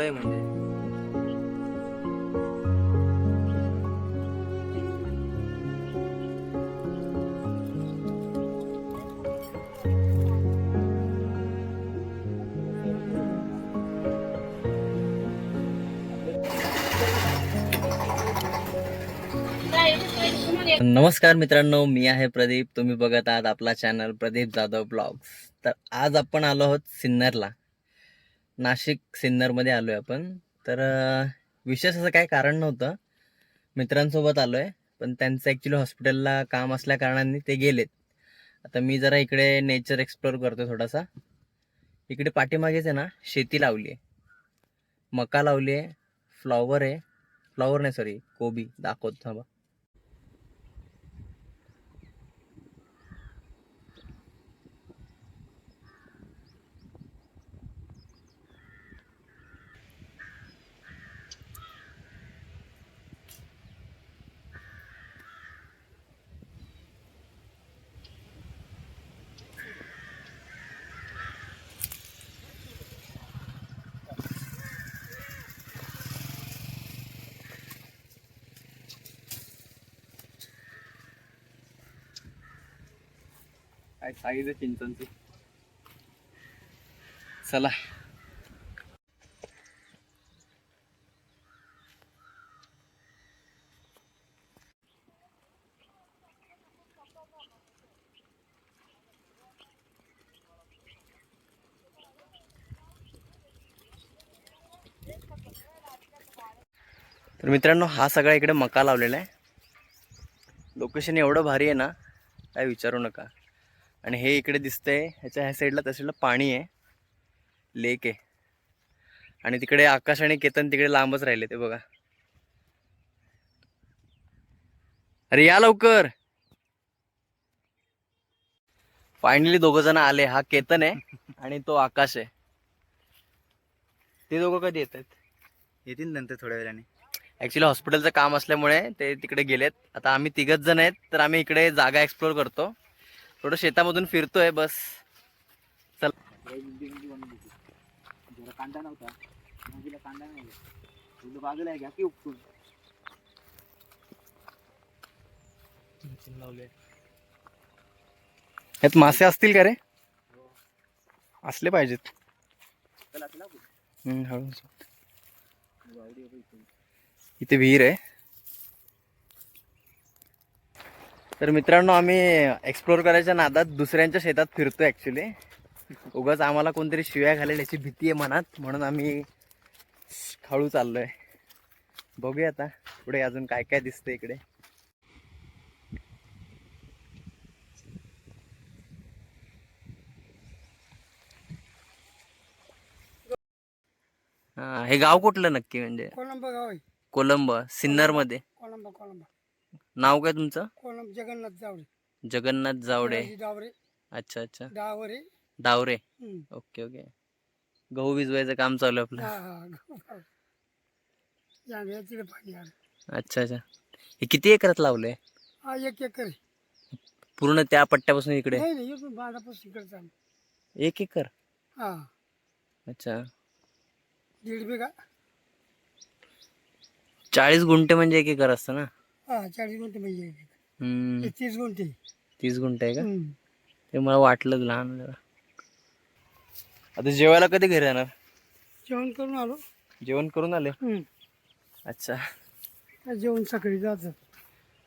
डोळे म्हणजे. नमस्कार मित्रांनो मी आहे प्रदीप. तुम्ही बघत आहात आपला चॅनल प्रदीप जाधव ब्लॉग्स तर आज आपण आलो आहोत सिन्नरला. नाशिक सिन्नरमध्ये आलो आहे आपण. तर विशेष असं काही कारण नव्हतं. मित्रांसोबत आलो आहे पण त्यांचं ॲक्च्युली हॉस्पिटलला काम असल्या कारणाने ते गेलेत. आता मी जरा इकडे नेचर एक्सप्लोअर करतो थोडासा. इकडे पाठीमागेच आहे ना शेती लावली आहे. मका लावली आहे फ्लॉवर आहे. फ्लॉवर नाही सॉरी कोबी. दाखवत थांबा. काय साईज आहे चला. तर मित्रांनो हा सगळा इकडे मका लावलेला आहे. लोकेशन एवढं भारी आहे ना काय विचारू नका. आणि हे इकडे दिसतंय ह्याच्या ह्या साईडला त्या साईडला पाणी आहे. लेक आहे. आणि तिकडे आकाश आणि केतन तिकडे लांबच राहिले ते बघा. अरे या लवकर! फायनली दोघ जण आले. हा केतन आहे आणि तो आकाश आहे. ते दोघं कधी येतात येतील नंतर थोड्या वेळाने. ऍक्च्युली हॉस्पिटलचं काम असल्यामुळे ते तिकडे गेलेत. आता आम्ही तिघच जण आहेत तर आम्ही इकडे जागा एक्सप्लोर करतो. थोडं शेतामधून फिरतोय बस. चल. जरा कांदा नव्हता. भाजीला कांदा नाही तुझं बाजूला घ्या की? उपटून? ह्यात मासे असतील का रे? असले पाहिजेत. इथे. इथे विहीर आहे. तर मित्रांनो आम्ही एक्सप्लोर करायच्या नादात दुसऱ्यांच्या शेतात फिरतो ऍक्च्युली उगाच आम्हाला कोणतरी शिव्या घालेल याची भीती आहे मनात म्हणून आम्ही हळू चाललोय. बघूया आता पुढे अजून काय काय दिसतंय इकडे. हा, हे गाव कुठलं नक्की म्हणजे? कोलंब गाव आहे. Colombo सिन्नरमध्ये Colombo Colombo. नाव काय तुमचं? जगन्नाथ जावरे जगन्नाथ जावडे. डावरे अच्छा अच्छा. डावरे डावरे हम्म. Okay okay. गहू भिजवायचं काम चालू आहे हा आपलं या या तिकडे पाणी आलं अच्छा अच्छा. हे किती एकरात लावलंय? हा एक एकर आहे. पूर्ण त्या पट्ट्यापासून इकडे? नाही नाही इथून बांधापासून इकडे चालू एक एकर? हा. अच्छा. दीड बिघा. चाळीस गुंठे म्हणजे एक एकर असतं ना? हा चाळीस गुंठे म्हणजे. हम्म, हे तीस गुंठे. तीस गुंठे आहे का? हम्म. ते मला वाटलं लहान जरा. आता जेवायला कधी घरी येणार जेवण करून आलो. जेवण करून आले? हम्म. अच्छा. जेवण सकाळी जायचं.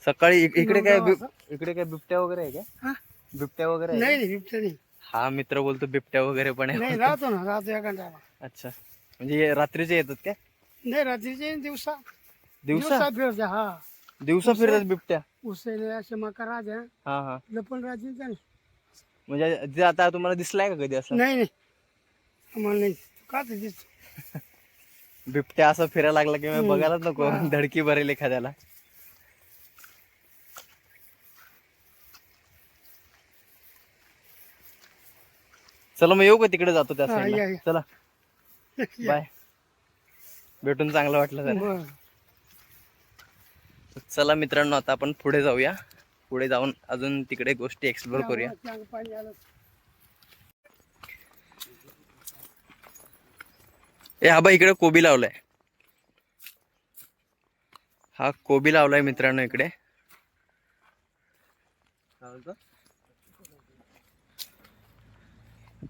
सकाळी इक- इकडे काय बिब- इकडे काय बिबट्या वगैरे आहे का हा? बिबट्या वगैरे आहे? नाही का? नाही बिबट्या नाही. हा मित्र बोलतो बिबट्या वगैरे पण नाही आहे राहतो ना राहतो या घंटाला अच्छा. म्हणजे हे रात्रीचे येतात काय? नाही रात्रीचे दिवसा? दिवसा फिरते हा. दिवसा फिरतात बिबट्या. उसेले असे मका राजा हा हा. लपण म्हणजे जे आता तुम्हाला दिसलाय का कधी असं? नाही नाही. आम्हाला नाही. का ते दिसत बिबट्या असं फिरायला लागला की. बघायलाच नको. धडकी भरेल एखाद्याला. चला मग येऊ का तिकडे जातो त्या हा, साईडला या, या. चला. बाय. भेटून चांगलं वाटलं जरा. बरं. चला मित्रांनो आता आपण पुढे जाऊया. पुढे जाऊन अजून तिकडे गोष्टी एक्सप्लोर करूया. ए हा बा इकडे कोबी लावलाय. हा कोबी लावलाय मित्रांनो इकडे.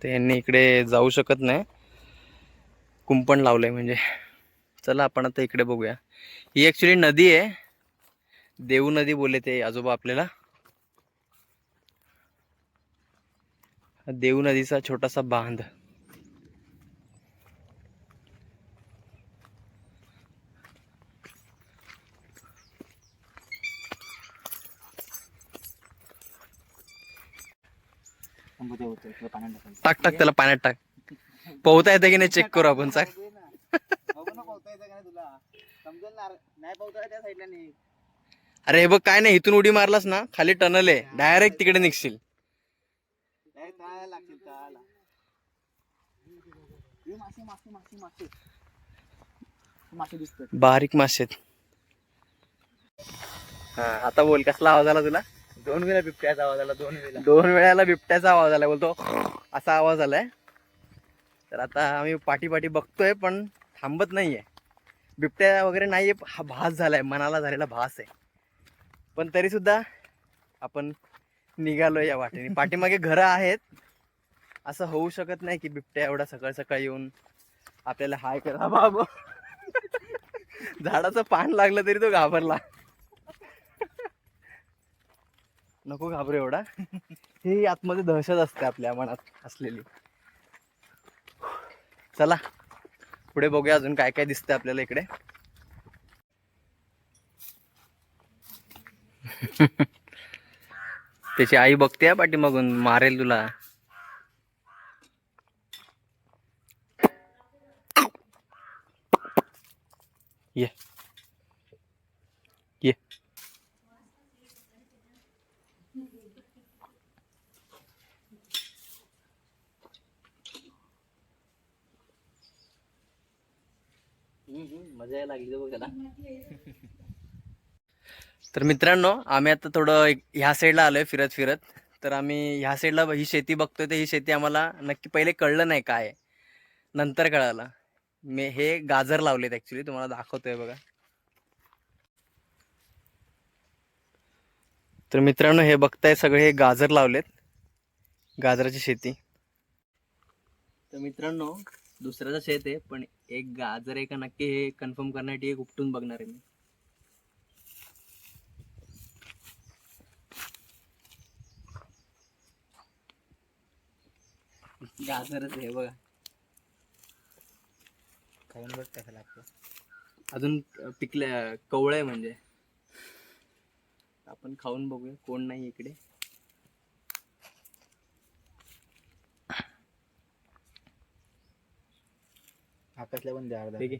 यांनी इकडे जाऊ शकत नाही. कुंपण लावलंय म्हणजे. चला आपण आता इकडे बघूया. ही ऍक्च्युली नदी आहे. देऊ नदी बोलले ते आजोबा आपल्याला. देऊ नदीचा छोटासा बांध. टाक टाक त्याला पाण्यात टाक. पोहता येते की नाही चेक करू आपण चाक. पोहता येतं का नाही तुला. समजेल ना नाही पोहता त्या साईडला नाही अरे हे बघ काय नाही इथून उडी मारलास ना खाली टनल आहे. डायरेक्ट तिकडे निघशील. बारीक मासे. हा आता बोल कसला आवाज आला तुला? दोन वेळा बिबट्याचा आवाज आला दोन वेळा. दोन वेळाला बिबट्याचा आवाज आला बोलतो असा आवाज आलाय. तर आता आम्ही पाठी पाठी बघतोय पण थांबत नाहीये. बिबट्या वगैरे नाहीये हा भास झालाय मनाला झालेला भास आहे. पण तरी सुद्धा आपण निघालोय या वाटेने. पाठीमागे घरं आहेत. असं होऊ शकत नाही की बिबट्या एवढा सकाळ सकाळ येऊन आपल्याला हाय करा बाबा. झाडाचं पान लागलं तरी तो घाबरला. नको घाबरू एवढा. हे आतमध्ये दहशत असते आपल्या मनात असलेली. चला. पुढे बघूया अजून काय काय दिसतंय आपल्याला इकडे. त्याची आई बघते हा पाठीमागून मारेल तुला. ये. ये. मजा यायला लागली बघ त्याला तर मित्रांनो आम्ही आता थोडं एक- ह्या साईडला आलोय फिरत फिरत. तर आम्ही ह्या साईडला ही शेती बघतोय तर ही शेती आम्हाला नक्की पहिले कळलं नाही काय आहे. नंतर कळालं. मी हे गाजर लावलेत ऍक्च्युली तुम्हाला दाखवतोय बघा. तर मित्रांनो हे बघताय सगळे हे गाजर लावलेत गाजराची शेती. तर मित्रांनो दुसऱ्याचं शेत आहे पण एक गाजर आहे का नक्की हे कन्फर्म करण्यासाठी एक उपटून बघणार आहे मी. गाजरच आहे बघा. खाऊन बघ कसं लागतं. अजून पिकल्या कवळं आहे म्हणजे. आपण खाऊन बघूया कोण नाही इकडे. आकाशला पण द्या अर्धा. ठीक आहे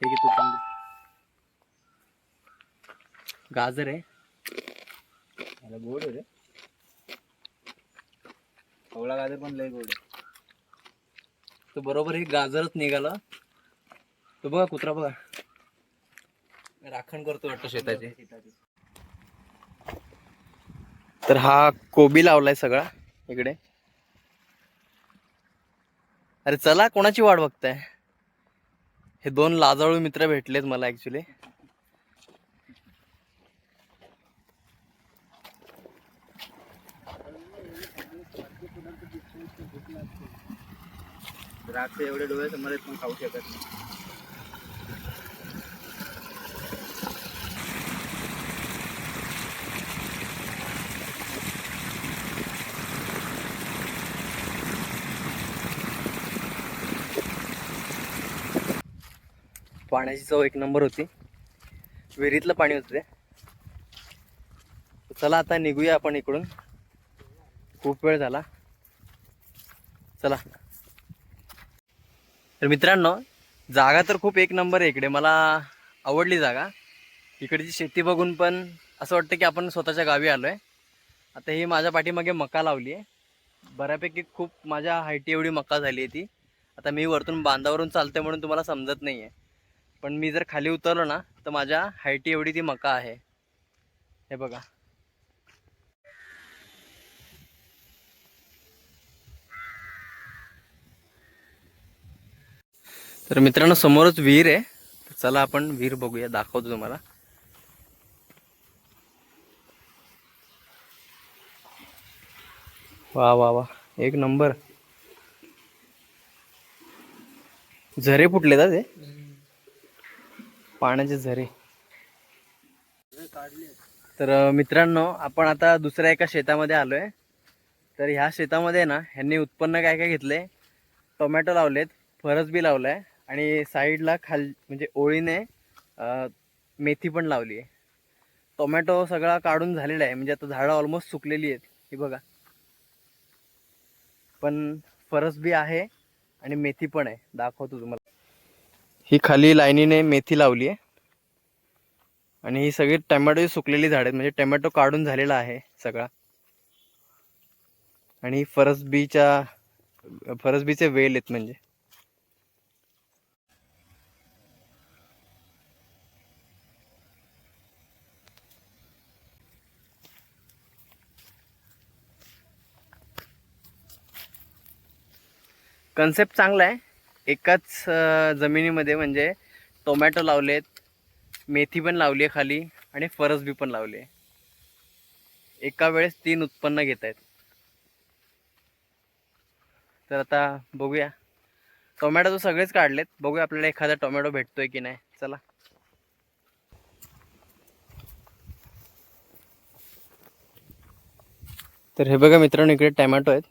ठीक आहे तू पण दे. गाजर आहे. मला गोड आहे रे. कवळा गाजर पण लय गोड तो बरोबर हे गाजरच निघाला. तो बघा कुत्रा बघा. राखण करतो वाटतं शेताचे. तर हा कोबी लावलाय सगळा इकडे. अरे चला कोणाची वाट बघताय? हे दोन लाजाळू मित्र भेटलेत मला ऍक्च्युली द्राक्ष एवढे डोळे समोर आहेत पण खाऊ शकत नाही. पाण्याची चव एक नंबर होती. विहिरीतलं पाणी होतं ते. चला आता निघूया आपण इकडून. खूप वेळ झाला. चला. तर मित्रांनो जागा तर खूप एक नंबर आहे इकडे. मला आवडली जागा. इकडची शेती बघून पण असं वाटतं की आपण स्वतःच्या गावी आलो आहे आता ही माझ्या पाठीमागे मका लावली आहे. बऱ्यापैकी खूप माझ्या हायटी एवढी मका झाली आहे ती. आता मी वरतून बांधावरून चालते म्हणून तुम्हाला समजत नाही आहे पण मी जर खाली उतरलो ना तर माझ्या हायटी एवढी ती मका आहे. हे बघा. तर मित्रांनो समोरच विहीर आहे. तर चला आपण विहीर बघूया दाखवतो तुम्हाला. वा वा वा. एक नंबर. झरे फुटले का ते. पाण्याचे झरे. तर मित्रांनो आपण आता दुसऱ्या एका शेतामध्ये आलोय. तर ह्या शेतामध्ये ना ह्यांनी उत्पन्न काय काय घेतलंय? टोमॅटो लावलेत फरसबी लावलाय. आणि साईडला खाल म्हणजे ओळीने मेथी पण लावली आहे. टोमॅटो सगळा काढून झालेला आहे. म्हणजे आता झाडं ऑलमोस्ट सुकलेली आहेत. ही बघा. पण फरसबी आहे आणि मेथी पण आहे. दाखवतो तुम्हाला. ही खाली लाईनीने मेथी लावली आहे. आणि ही सगळी टोमॅटो सुकलेली झाड आहेत. म्हणजे टोमॅटो काढून झालेला आहे सगळा. आणि फरसबीच्या फरसबीचे वेल आहेत म्हणजे. कन्सेप्ट चांगला आहे. एकाच जमिनीमध्ये म्हणजे टोमॅटो लावलेत मेथी पण लावली आहे खाली आणि फरसबी पण लावली आहे एका वेळेस तीन उत्पन्न घेत आहेत तर आता बघूया. टोमॅटो तर सगळेच काढलेत. बघूया आपल्याला एखादा टोमॅटो भेटतोय की नाही. चला. तर हे बघा मित्रांनो इकडे टोमॅटो आहेत.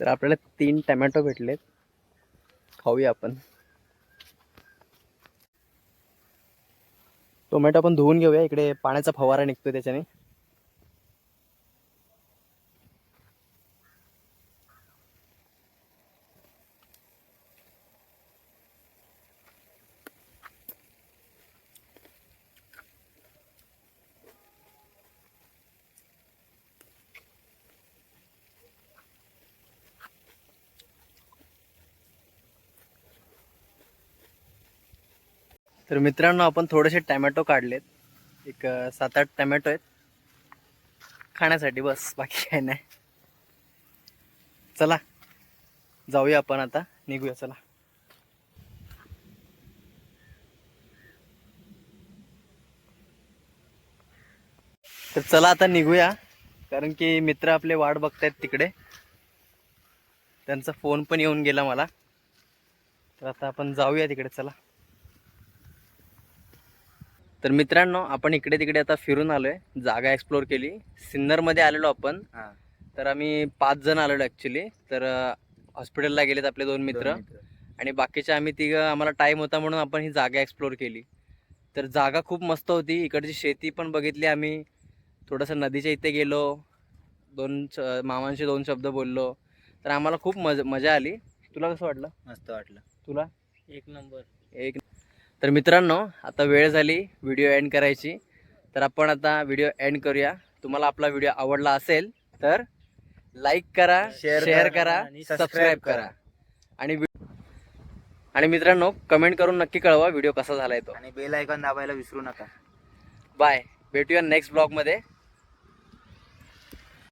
तर आपल्याला तीन टमॅटो भेटलेत. खाऊया आपण. टोमॅटो आपण धुवून घेऊया. इकडे पाण्याचा फवारा निघतोय त्याच्याने. तर मित्रांनो आपण थोडेसे टॅमॅटो काढलेत. एक सात आठ टॅमॅटो आहेत. खाण्यासाठी बस बाकी काही नाही. चला जाऊया आपण आता. निघूया चला. तर चला आता निघूया कारण की मित्र आपले वाट बघतायत तिकडे. त्यांचा फोन पण येऊन गेला मला. तर आता आपण जाऊया तिकडे चला. तर मित्रांनो आपण इकडे तिकडे आता फिरून आलोय. जागा एक्सप्लोर केली. सिन्नरमध्ये आलेलो आपण. तर आम्ही पाच जण आलेलो ॲक्च्युली तर हॉस्पिटलला गेलेत आपले दोन मित्र. आणि बाकीचे आम्ही तिघं आम्हाला टाईम होता म्हणून आपण ही जागा एक्सप्लोर केली. तर जागा खूप मस्त होती. इकडची शेती पण बघितली आम्ही. थोडंसं नदीच्या इथे गेलो. दोन मामांशी दोन शब्द बोललो. तर आम्हाला खूप मज मजा आली. तुला कसं वाटलं? मस्त वाटलं. तुला? एक नंबर. एक तर मित्रांनो आता वेळ झाली व्हिडिओ एंड करायची. तर आपण आता व्हिडिओ एंड करूया. तुम्हाला आपला व्हिडिओ आवडला असेल तर लाईक करा शेअर करा आणि सबस्क्राईब करा. आणि आणि मित्रांनो कमेंट करून नक्की कळवा व्हिडिओ कसा झालाय तो. आणि बेल आयकॉन दाबायला विसरू नका. बाय भेटूया नेक्स्ट ब्लॉगमध्ये